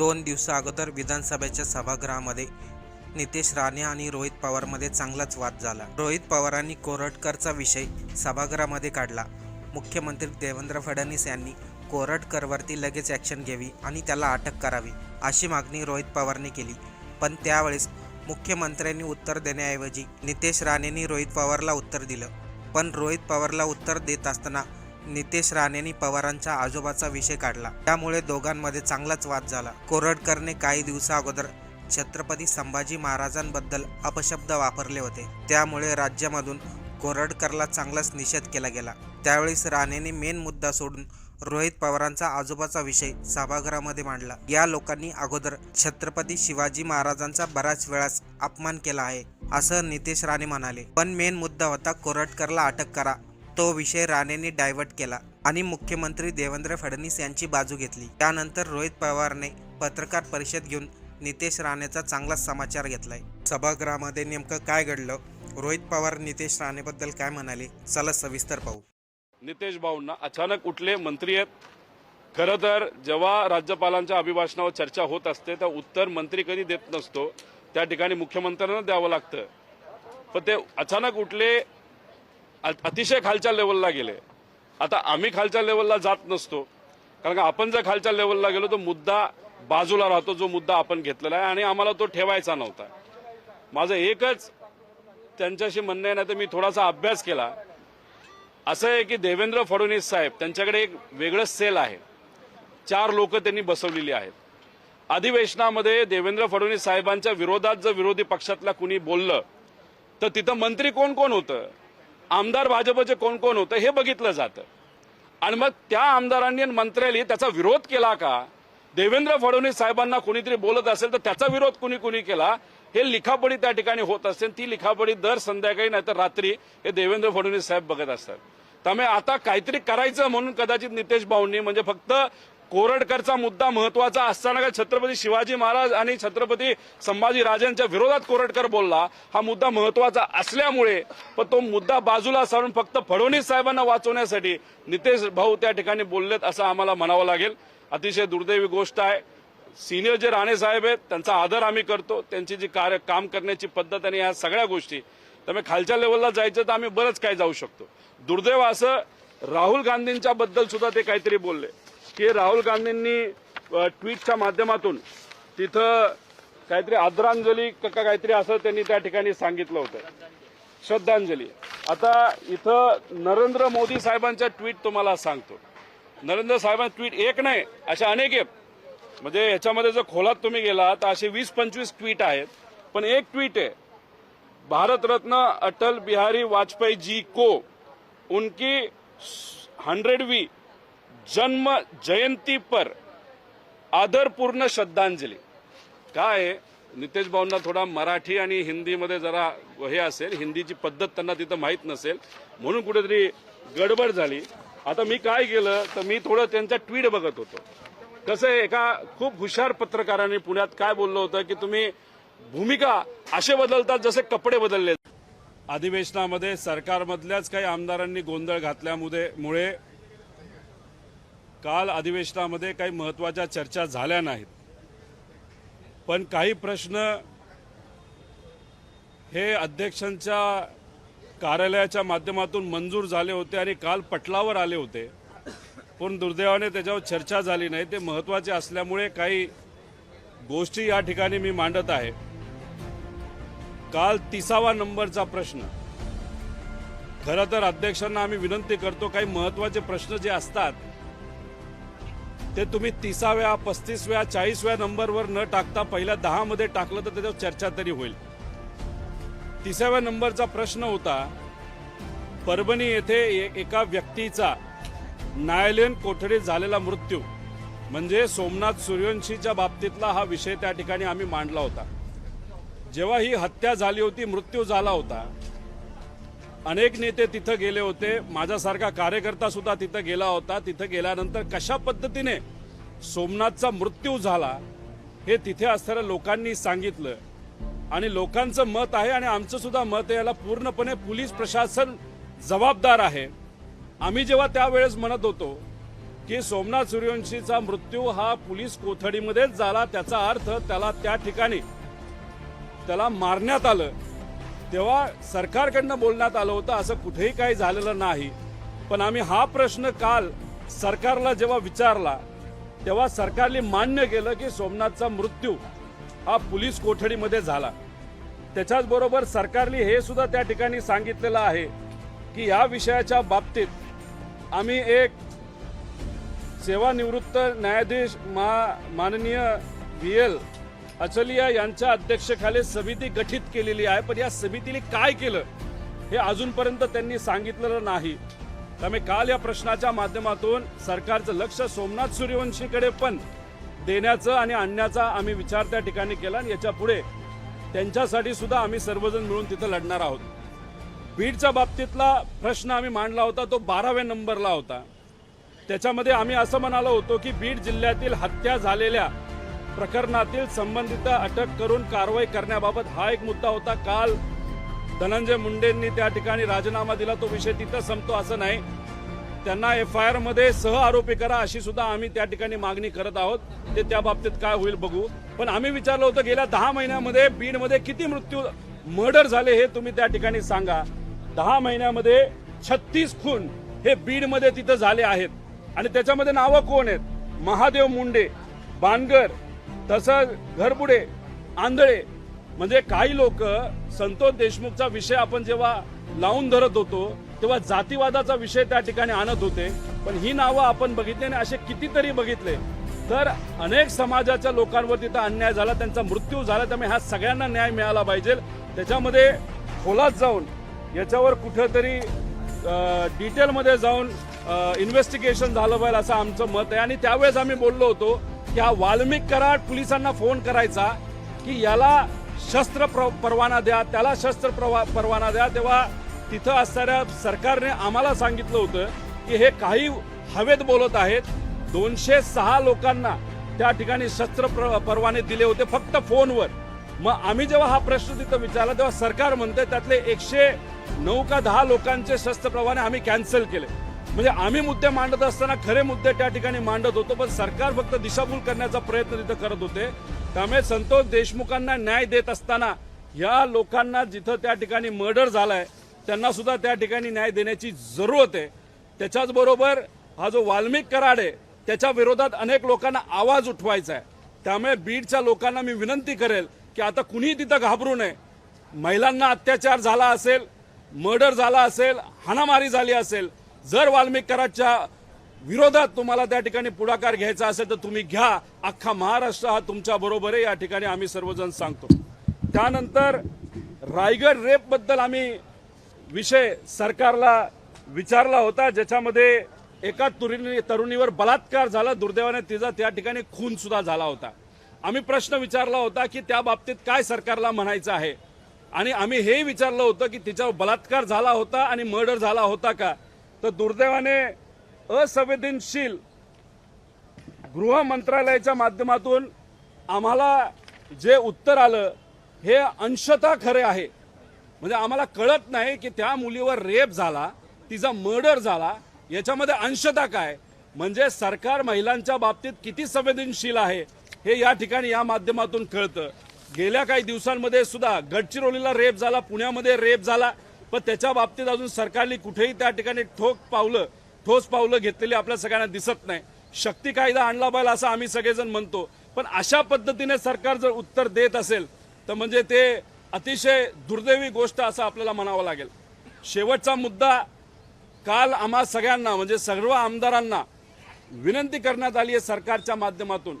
दोन दिवसा अगोदर विधानसभेच्या सभागृहामध्ये नितेश राणे आणि रोहित पवारमध्ये चांगलाच वाद झाला. रोहित पवारांनी कोरटकरचा विषय सभागृहामध्ये काढला. मुख्यमंत्री देवेंद्र फडणवीस यांनी कोरटकरवरती लगेच ॲक्शन घ्यावी आणि त्याला अटक करावी अशी मागणी रोहित पवारने केली. पण त्यावेळेस मुख्यमंत्र्यांनी उत्तर देण्याऐवजी नितेश राणेंनी रोहित पवारला उत्तर दिलं. पण रोहित पवारला उत्तर देत असताना नितेश राणेंनी पवारांच्या आजोबाचा विषय काढला. त्यामुळे दोघांमध्ये चांगलाच वाद झाला. कोरडकरने काही दिवसा अगोदर छत्रपती संभाजी महाराजांबद्दल अपशब्द वापरले होते. त्यामुळे राज्यामधून कोरडकरला चांगलाच निषेध केला गेला. त्यावेळेस राणेने मेन मुद्दा सोडून रोहित पवारांचा आजोबाचा विषय सभागृहामध्ये मांडला. या लोकांनी अगोदर छत्रपती शिवाजी महाराजांचा बऱ्याच वेळास अपमान केला आहे असं नितेश राणे म्हणाले. पण मेन मुद्दा होता कोरटकरला अटक करा तो विषय राणेंनी डायव्हर्ट केला आणि मुख्यमंत्री देवेंद्र फडणवीस यांची बाजू घेतली. त्यानंतर रोहित पवारने पत्रकार परिषद घेऊन नितेश राणेचा चांगलाच समाचार घेतलाय. सभागृहामध्ये नेमकं काय घडलं? रोहित पवार नितेश राणेबद्दल काय म्हणाले? चला सविस्तर पाहू. नितेश भाऊंना अचानक उठले मंत्री आहेत? खरं तर जेव्हा राज्यपालांच्या अभिभाषणावर चर्चा होत असते तर उत्तर मंत्री कधी देत नसतो. त्या ठिकाणी मुख्यमंत्र्यांना द्यावं लागतं. पण ते अचानक उठले अतिशय खालच्या लेवलला गेले. आता आम्ही खालच्या लेवलला जात नसतो. कारण का आपण जर खालच्या लेवलला गेलो तर मुद्दा बाजूला राहतो जो मुद्दा आपण घेतलेला आहे आणि आम्हाला तो ठेवायचा नव्हता. माझं एकच त्यांच्याशी म्हणणं आहे ना तर मी थोडासा अभ्यास केला. असं आहे की देवेंद्र फडणवीस साहेब त्यांच्याकडे एक वेगळं सेल आहे. चार लोक त्यांनी बसवलेली आहेत. अधिवेशनामध्ये देवेंद्र फडणवीस साहेबांच्या विरोधात जर विरोधी पक्षातल्या कुणी बोललं तर तिथं मंत्री कोण कोण होतं? आमदार भाजपचे कोण कोण होतं हे बघितलं जातं. आणि मग त्या आमदारांनी आणि मंत्र्यांनी त्याचा विरोध केला का? देवेंद्र फडणवीस साहेबांना कुणीतरी बोलत असेल तर त्याचा विरोध कुणी कुणी केला? हे लिखापडी त्या ठिकाणी होत असेल ती लिखापडी दर संध्याकाळी नाहीतर रात्री हे देवेंद्र फडणवीस साहेब बघत असतात. त्यामुळे आता काहीतरी करायचं म्हणून कदाचित नितेश भाऊंनी म्हणजे फक्त कोरडकरचा मुद्दा महत्त्वाचा असताना काय छत्रपती शिवाजी महाराज आणि छत्रपती संभाजी राजांच्या विरोधात कोरडकर बोलला. हा मुद्दा महत्त्वाचा असल्यामुळे पण तो मुद्दा बाजूला सारून फक्त फडणवीस साहेबांना वाचवण्यासाठी नितेश भाऊ त्या ठिकाणी बोललेत असं आम्हाला म्हणावं लागेल. अतिशय दुर्दैवी गोष्ट आहे. सिनियर जे राणे साहेब आहेत त्यांचा आदर आम्ही करतो. त्यांची जी कार्य काम करण्याची पद्धत आणि या सगळ्या गोष्टी त्यामुळे खालच्या लेवलला जायचं तर आम्ही बरंच काय जाऊ शकतो. दुर्दैव असं राहुल गांधींच्या बद्दल सुद्धा ते काहीतरी बोलले. की राहुल गांधींनी ट्विटच्या माध्यमातून तिथं काहीतरी आदरांजली का का काहीतरी असं त्यांनी त्या ठिकाणी सांगितलं होतं. श्रद्धांजली. आता इथं नरेंद्र मोदी साहेबांच्या ट्विट तुम्हाला सांगतो. नरेंद्र साहेबांचं ट्विट एक नाही अशा अनेक आहेत. म्हणजे याच्यामध्ये जर खोलात तुम्ही गेला तर असे वीस पंचवीस ट्विट आहेत. पण एक ट्विट आहे भारतरत्न अटल बिहारी वाजपेयी जी को उनकी हंड्रेडवी जन्म जयंती पर आदरपूर्ण श्रद्धांजली. काय नितेश भाऊंना थोडा मराठी आणि हिंदीमध्ये जरा हे असेल हिंदीची पद्धत त्यांना तिथं माहीत नसेल म्हणून कुठेतरी गडबड झाली. आता मी काय केलं तर मी थोडं त्यांचा ट्विट बघत होतो. कसं आहे एका खूप हुशार पत्रकाराने पुण्यात काय बोललं होतं की तुम्ही भूमिका असे बदलतात जसे कपडे बदलले. अधिवेशनामध्ये सरकारमधल्याच काही आमदारांनी गोंधळ घातल्यामुळे मुळे काल अधिवेशनामध्ये काही महत्त्वाच्या चर्चा झाल्या नाहीत. पण काही प्रश्न हे अध्यक्षांच्या कार्यालयाच्या माध्यमातून मंजूर झाले होते आणि काल पटलावर आले होते. पण दुर्दैवाने त्याच्यावर चर्चा झाली नाही. ते महत्त्वाचे असल्यामुळे काही गोष्टी या ठिकाणी मी मांडत आहे. काल तिसावा नंबरचा प्रश्न. खरं तर अध्यक्षांना आम्ही विनंती करतो काही महत्त्वाचे प्रश्न जे असतात ते तुम्ही तिसाव्या पस्तीसव्या चाळीसव्या नंबरवर न टाकता पहिल्या दहामध्ये टाकलं तर त्याच्यावर चर्चा तरी होईल. तिसाव्या नंबरचा प्रश्न होता परभणी येथे एका व्यक्तीचा न्यायालयीन कोठडीत झालेला मृत्यू. म्हणजे सोमनाथ सूर्यवंशीच्या बाबतीतला हा विषय त्या ठिकाणी आम्ही मांडला होता. जेव्हा ही हत्या झाली होती मृत्यू झाला होता अनेक नेते तिथं गेले होते. माझ्यासारखा कार्यकर्ता सुद्धा तिथं गेला होता. तिथं गेल्यानंतर कशा पद्धतीने सोमनाथचा मृत्यू झाला हे तिथे असणाऱ्या लोकांनी सांगितलं. आणि लोकांचं मत आहे आणि आमचं सुद्धा मत आहे याला पूर्णपणे पोलीस प्रशासन जबाबदार आहे. आम्ही जेव्हा त्यावेळेस म्हणत होतो की सोमनाथ सूर्यवंशीचा मृत्यू हा पोलीस कोथडीमध्येच झाला त्याचा अर्थ त्याला त्या ठिकाणी त्याला मारण्यात आलं. तेव्हा सरकारकडनं बोलण्यात आलं होतं असं कुठेही काही झालेलं नाही. पण आम्ही हा प्रश्न काल सरकारला जेव्हा विचारला तेव्हा सरकारने मान्य केलं की सोमनाथचा मृत्यू हा पोलीस कोठडीमध्ये झाला. त्याच्याचबरोबर सरकारने हे सुद्धा त्या ठिकाणी सांगितलेलं आहे की या विषयाच्या बाबतीत आम्ही एक सेवानिवृत्त न्यायाधीश मा माननीय व्ही एल अचलिया यांच्या अध्यक्षखाली समिती गठीत केलेली आहे. पण या समितीने काय केलं हे अजूनपर्यंत त्यांनी सांगितलेलं नाही. त्यामुळे काल या प्रश्नाच्या माध्यमातून सरकारचं लक्ष सोमनाथ सूर्यवंशीकडे पण देण्याचं आणि आणण्याचा आम्ही विचार त्या ठिकाणी केला आणि याच्यापुढे त्यांच्यासाठी सुद्धा आम्ही सर्वजण मिळून तिथं लढणार आहोत. बीडच्या बाबतीतला प्रश्न आम्ही मांडला होता तो बाराव्या नंबरला होता. त्याच्यामध्ये आम्ही असं म्हणालो होतो की बीड जिल्ह्यातील हत्या झालेल्या प्रकरणातील संबंधित अटक करून कारवाई करण्याबाबत हा एक मुद्दा होता. काल धनंजय मुंडेंनी त्या ठिकाणी राजीनामा दिला. तो विषय तिथं संपतो असं नाही. त्यांना एफ आय आरमध्ये सह आरोपी करा अशी सुद्धा आम्ही त्या ठिकाणी मागणी करत आहोत. ते त्या बाबतीत काय होईल बघू. पण आम्ही विचारलं होतं गेल्या दहा महिन्यामध्ये बीडमध्ये किती मृत्यू मर्डर झाले हे तुम्ही त्या ठिकाणी सांगा. दहा महिन्यामध्ये छत्तीस खून हे बीडमध्ये तिथं झाले आहेत. आणि त्याच्यामध्ये नावं कोण आहेत? महादेव मुंडे बानगर तसंच घरबुडे आंधळे म्हणजे काही लोक संतोष देशमुखचा विषय आपण जेव्हा लावून धरत होतो तेव्हा जातीवादाचा विषय त्या ठिकाणी आणत होते. पण ही नावं आपण बघितली आणि असे कितीतरी बघितले. तर अनेक समाजाच्या लोकांवर तिथं अन्याय झाला त्यांचा मृत्यू झाला त्यामुळे ह्या सगळ्यांना न्याय मिळाला पाहिजे. त्याच्यामध्ये खोलात जाऊन याच्यावर कुठंतरी डिटेलमध्ये जाऊन इन्व्हेस्टिगेशन झालं पाहिजे असं आमचं मत आहे. आणि त्यावेळेस आम्ही बोललो होतो या वाल्मिक कराड पोलिसांना फोन करायचा की याला शस्त्र प्र- परवाना द्या त्याला शस्त्र प्रवा- परवाना द्या. तेव्हा तिथं असणाऱ्या सरकारने आम्हाला सांगितलं होतं की हे काही हवेत बोलत आहेत. दोनशे सहा लोकांना त्या ठिकाणी शस्त्र परवाने दिले होते फक्त फोनवर. मग आम्ही जेव्हा हा प्रश्न तिथं विचारला तेव्हा सरकार म्हणतंय त्यातले एकशे नऊ का दहा लोकांचे शस्त्र परवाने आम्ही कॅन्सल केले. म्हणजे आम्ही मुद्दे मांडत असताना खरे मुद्दे त्या ठिकाणी मांडत होतो पण सरकार फक्त दिशाभूल करण्याचा प्रयत्न तिथं करत होते. त्यामुळे संतोष देशमुखांना न्याय देत असताना या लोकांना जिथं त्या ठिकाणी मर्डर झालाय त्यांना सुद्धा त्या ठिकाणी न्याय देण्याची जरूरत आहे. त्याच्याच बरोबर हा जो वाल्मिक कराड आहे त्याच्या विरोधात अनेक लोकांना आवाज उठवायचा आहे. त्यामुळे बीडच्या लोकांना मी विनंती करेल की आता कुणी तिथं घाबरू नये. महिलांना अत्याचार झाला असेल मर्डर झाला असेल हाणामारी झाली असेल जर वाल्मिकराच्या विरोधात तुम्हाला त्या ठिकाणी पुढाकार घ्यायचा असेल तर तुम्ही घ्या. अख्खा महाराष्ट्र हा तुमच्या बरोबर आहे. या ठिकाणी आम्ही सर्वजण सांगतो. त्यानंतर रायगड रेपबद्दल आम्ही विषय सरकारला विचारला होता. ज्याच्यामध्ये एका तुरुणी तरुणीवर बलात्कार झाला. दुर्दैवाने तिचा त्या ठिकाणी खून सुद्धा झाला होता. आम्ही प्रश्न विचारला होता की त्या बाबतीत काय सरकारला म्हणायचं आहे? आणि आम्ही हे विचारलं होतं की तिच्यावर बलात्कार झाला होता आणि मर्डर झाला होता का? तर दुर्दैवाने असंवेदनशील गृह मंत्रालयाच्या माध्यमातून आम्हाला जे उत्तर आलं हे अंशतः खरे आहे. म्हणजे आम्हाला कळत नाही की त्या मुलीवर रेप झाला तिचा मर्डर झाला याच्यामध्ये अंशता काय? म्हणजे सरकार महिलांच्या बाबतीत किती संवेदनशील आहे हे या ठिकाणी या माध्यमातून कळतं. गेल्या काही दिवसांमध्ये सुद्धा गडचिरोलीला रेप झाला पुण्यामध्ये रेप झाला पण त्याच्या बाबतीत अजून सरकारने कुठेही त्या ठिकाणी ठोक पावलं ठोस पावलं घेतलेली आपल्या सगळ्यांना दिसत नाही. शक्ती कायदा आणला पाहिजे असं आम्ही सगळेजण म्हणतो. पण अशा पद्धतीने सरकार जर उत्तर देत असेल तर म्हणजे ते अतिशय दुर्दैवी गोष्ट असं आपल्याला म्हणावं लागेल. शेवटचा मुद्दा काल आम्हा सगळ्यांना म्हणजे सर्व आमदारांना विनंती करण्यात आली आहे सरकारच्या माध्यमातून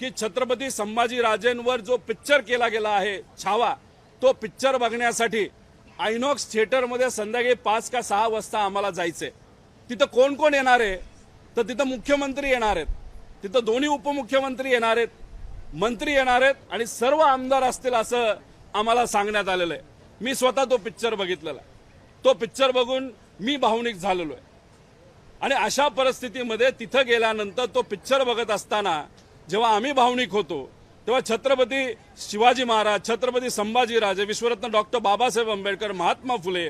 की छत्रपती संभाजीराजेंवर जो पिक्चर केला गेला आहे छावा तो पिक्चर बघण्यासाठी आयनॉक्स थिएटरमध्ये संध्याकाळी पाच का सहा वाजता आम्हाला जायचं आहे तिथं कोण कोण येणार आहे? तर तिथं मुख्यमंत्री येणार आहेत. तिथं दोन्ही उपमुख्यमंत्री येणार आहेत मंत्री येणार आहेत आणि सर्व आमदार असतील असं आम्हाला सांगण्यात आलेलं आहे. मी स्वतः तो पिक्चर बघितलेला आहे. तो पिक्चर बघून मी भावनिक झालेलो आहे. आणि अशा परिस्थितीमध्ये तिथं गेल्यानंतर तो पिक्चर बघत असताना जेव्हा आम्ही भावनिक होतो तेव्हा छत्रपती शिवाजी महाराज छत्रपती संभाजीराजे विश्वरत्न डॉक्टर बाबासाहेब आंबेडकर महात्मा फुले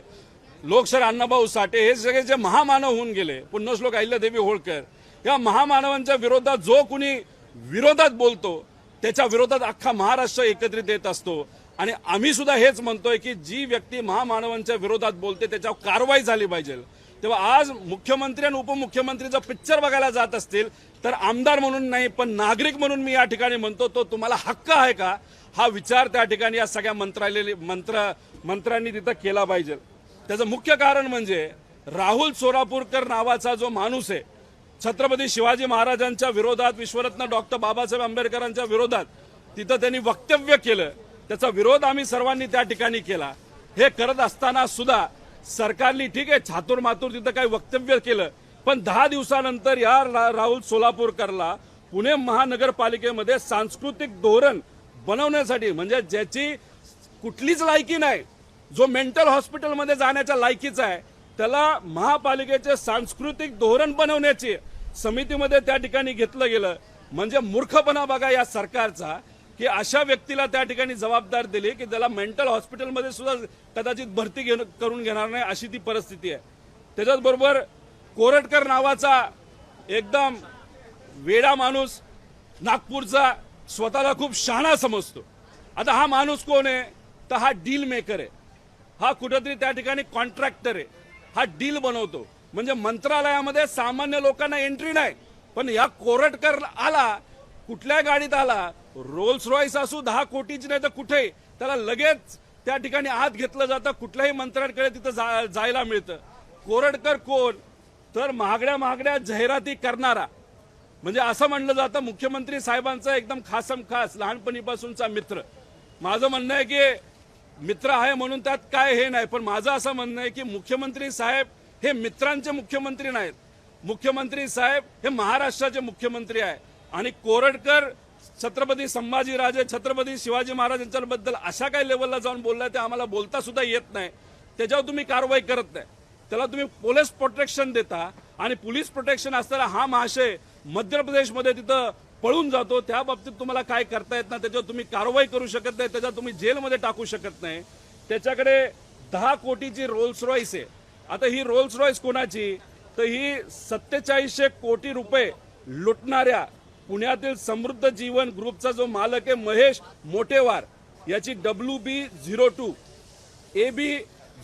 लोकशाहीर अण्णाभाऊ साठे हे सगळे जे महामानव होऊन गेले पुण्यश्लोक अहिल्यादेवी होळकर या महामानवांच्या विरोधात जो कुणी विरोधात बोलतो त्याच्या विरोधात अख्खा महाराष्ट्र एकत्रित येत असतो. आणि आम्ही सुद्धा हेच म्हणतोय की जी व्यक्ती महामानवांच्या विरोधात बोलते त्याच्यावर कारवाई झाली पाहिजे. तेव्हा आज मुख्यमंत्री आणि उपमुख्यमंत्रीचा पिक्चर बघायला जात असतील तर आमदार म्हणून नाही पण नागरिक म्हणून मी या ठिकाणी म्हणतो तो तुम्हाला हक्क आहे का? हा विचार त्या ठिकाणी या सगळ्या मंत्रालय मंत्र मंत्र्यांनी तिथं केला पाहिजे. त्याचं मुख्य कारण म्हणजे राहुल सोरापूरकर नावाचा जो माणूस आहे छत्रपती शिवाजी महाराजांच्या विरोधात विश्वरत्न डॉक्टर बाबासाहेब आंबेडकरांच्या विरोधात तिथं त्यांनी वक्तव्य केलं. त्याचा विरोध आम्ही सर्वांनी त्या ठिकाणी केला. हे करत असताना सुद्धा सरकारने ठीक आहे छातूर मातूर तिथं काही वक्तव्य केलं पण दहा दिवसानंतर या रा- राहुल सोलापूरकरला पुणे महानगरपालिकेमध्ये सांस्कृतिक धोरण बनवण्यासाठी म्हणजे ज्याची कुठलीच लायकी नाही जो मेंटल हॉस्पिटलमध्ये जाण्याच्या लायकीचा आहे त्याला महापालिकेचे सांस्कृतिक धोरण बनवण्याची समितीमध्ये त्या ठिकाणी घेतलं गेलं. म्हणजे मूर्खपणा बघा या सरकारचा. की अशा व्यक्तीला त्या ठिकाणी जबाबदार दिली की त्याला मेंटल हॉस्पिटलमध्ये सुद्धा कदाचित भरती घेणं- करून घेणार नाही अशी ती परिस्थिती आहे. त्याच्याचबरोबर कोरटकर नावाचा एकदम वेडा माणूस नागपूरचा स्वतःला खूप शहाणा समजतो. आता हा माणूस कोण आहे? तर हा डील मेकर आहे. हा कुठंतरी त्या ठिकाणी कॉन्ट्रॅक्टर आहे. हा डील बनवतो. म्हणजे मंत्रालयामध्ये सामान्य लोकांना एंट्री नाही. पण या कोरटकर आला कुठल्या गाडीत आला रोल्स रॉयस असू दहा कोटीची नाही तर कुठेही त्याला लगेच त्या ठिकाणी आत घेतलं जातं कुठल्याही मंत्र्यांकडे तिथं जा- जायला मिळतं. कोरडकर कोण? तर महागड्या महागड्या जाहिराती करणारा. म्हणजे असं म्हणलं जातं मुख्यमंत्री साहेबांचा एकदम खासम खास लहानपणीपासूनचा मित्र. माझं म्हणणं आहे की मित्र आहे म्हणून त्यात काय हे नाही पण माझं असं म्हणणं आहे की मुख्यमंत्री साहेब हे मित्रांचे मुख्यमंत्री नाहीत. मुख्यमंत्री साहेब हे महाराष्ट्राचे मुख्यमंत्री आहे. आणि कोरडकर छत्रपती संभाजीराजे छत्रपती शिवाजी महाराज यांच्याबद्दल अशा काही लेवलला जाऊन बोललाय ते आम्हाला बोलता सुद्धा येत नाही. त्याच्यावर तुम्ही कारवाई करत नाही. त्याला तुम्ही पोलीस प्रोटेक्शन देता आणि पोलीस प्रोटेक्शन असताना हा महाशय मध्य प्रदेशमध्ये तिथं पळून जातो. त्या बाबतीत तुम्हाला काय करता येत नाही त्याच्यावर तुम्ही कारवाई करू शकत नाही त्याच्यावर तुम्ही जेलमध्ये टाकू शकत नाही. त्याच्याकडे दहा कोटीची रोल्स रॉईस आहे. आता ही रोल्स रॉईस कोणाची? तर ही सत्तेचाळीसशे कोटी रुपये लुटणाऱ्या पुण्यातील समृद्ध जीवन ग्रुपचा जो मालक आहे महेश मोटेवार याची W B zero two A B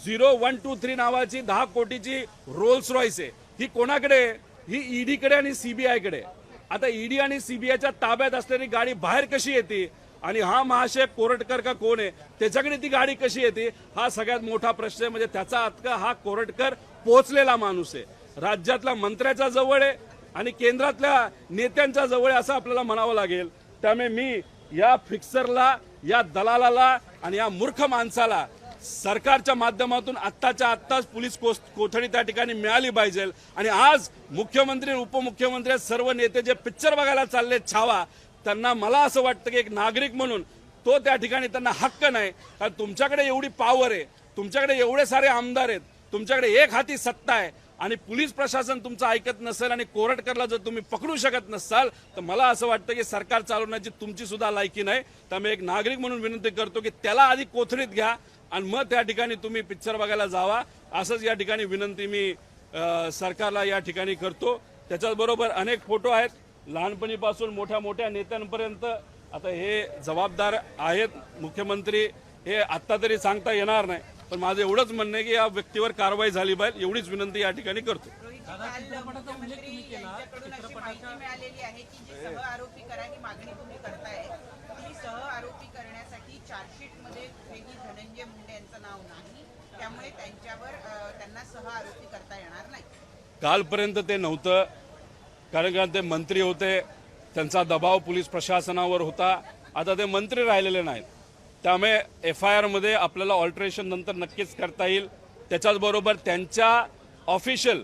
zero one two three नावाची दहा कोटीची रोल्स रॉईस आहे. ही कोणाकडे आहे? ही ईडीकडे आणि सीबीआयकडे आता ईडी आणि सीबीआयच्या ताब्यात असलेली गाडी बाहेर कशी येते? आणि हा महाशय कोरटकर का कोण आहे? त्याच्याकडे ती गाडी कशी येते? हा सगळ्यात मोठा प्रश्न आहे. म्हणजे त्याचा अतका हा कोरटकर पोहोचलेला माणूस आहे. राज्यातला मंत्र्याच्या जवळ आहे. आणि केंद्रातल्या नेत्यांच्या जवळ असं आपल्याला म्हणावं लागेल. त्यामुळे मी या फिक्सरला या दलालाला आणि या मूर्ख माणसाला सरकारच्या माध्यमातून आत्ताच्या आत्ताच पोलीस कोस- कोठडी त्या ठिकाणी मिळाली पाहिजे. आणि आज मुख्यमंत्री उपमुख्यमंत्री सर्व नेते जे पिक्चर बघायला चालले छावा त्यांना मला असं वाटतं की एक नागरिक म्हणून तो त्या ठिकाणी त्यांना हक्क नाही. कारण तुमच्याकडे एवढी पॉवर आहे तुमच्याकडे एवढे सारे आमदार आहेत तुमच्याकडे एक हाती सत्ता आहे आणि पोलीस प्रशासन तुमचं ऐकत नसेल आणि कोरटकरला जर तुम्ही पकडू शकत नसाल तर मला असं वाटतं की सरकार चालवण्याची तुमची सुद्धा लायकी नाही. त्यामुळे एक नागरिक म्हणून विनंती करतो की त्याला आधी कोथळीत घ्या आणि मग त्या ठिकाणी तुम्ही पिक्चर बघायला जावा. असंच या ठिकाणी विनंती मी सरकारला या ठिकाणी करतो. त्याच्याचबरोबर अनेक फोटो आहेत. लहानपणीपासून मोठ्या मोठ्या नेत्यांपर्यंत आता हे जबाबदार आहेत. मुख्यमंत्री हे आत्ता तरी सांगता येणार नाही. पण माझं एवढंच म्हणणं आहे की या व्यक्तीवर कारवाई झाली पाहिजे एवढीच विनंती या ठिकाणी करतो. कालपर्यंत ते नव्हतं कारण का ते मंत्री होते त्यांचा दबाव पोलीस प्रशासनावर होता. आता ते मंत्री राहिलेले नाहीत. त्यामुळे एफ आय आरमध्ये आपल्याला ऑल्टरेशन नंतर नक्कीच करता येईल. त्याच्याचबरोबर त्यांच्या ऑफिशियल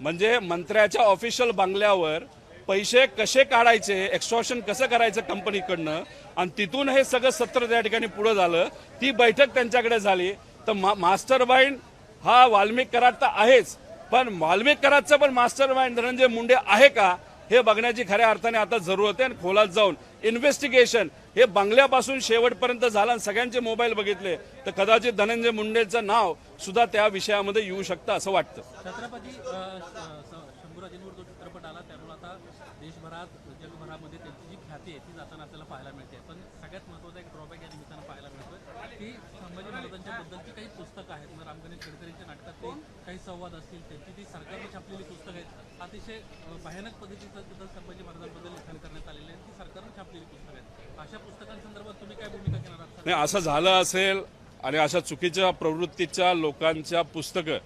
म्हणजे मंत्र्याच्या ऑफिशियल बंगल्यावर पैसे कसे काढायचे एक्स्ट्रॉशन कसं करायचं कंपनीकडनं आणि तिथून हे सगळं सत्र त्या ठिकाणी पुढं झालं. ती बैठक त्यांच्याकडे झाली. तर मा मास्टर माइंड हा वाल्मिक कराड तर आहेच पण वाल्मिक कराडचं पण मास्टर माइंड धनंजय मुंडे आहे का हे बघण्याची खऱ्या अर्थाने आता जरूरत आहे आणि खोलात जाऊन इन्व्हेस्टिगेशन हे बंगल्यापासून शेवटपर्यंत झाला आणि सगळ्यांचे मोबाईल बघितले तर कदाचित धनंजय मुंडेचं नाव सुद्धा त्या विषयामध्ये येऊ शकतं असं वाटतं. छत्रपती शंभूराजेंवर जो चित्रपट आला त्यामुळे आता देशभरात जगभरामध्ये त्यांची जी ख्याती आहे ती जाताना आपल्याला पाहायला मिळते. पण सगळ्यात महत्त्वाचा एक ड्रॉबॅक या निमित्तानं पाहायला मिळतोय की संभाजी महाराजांच्या बद्दलची काही पुस्तकं आहेत मग रामगणेश गडकरींच्या नाटकातले काही संवाद असतील त्यांची ती सरकारने छापलेली पुस्तकं आहेत अतिशय भयानक पद्धतीचं तिथं संभाजी महाराजांबद्दल लिखाण करण्यात आलेले आहे ती सरकारने छापलेली पुस्तकं आहेत. अशा नाही असं झालं असेल आणि अशा चुकीच्या प्रवृत्तीच्या लोकांच्या पुस्तकं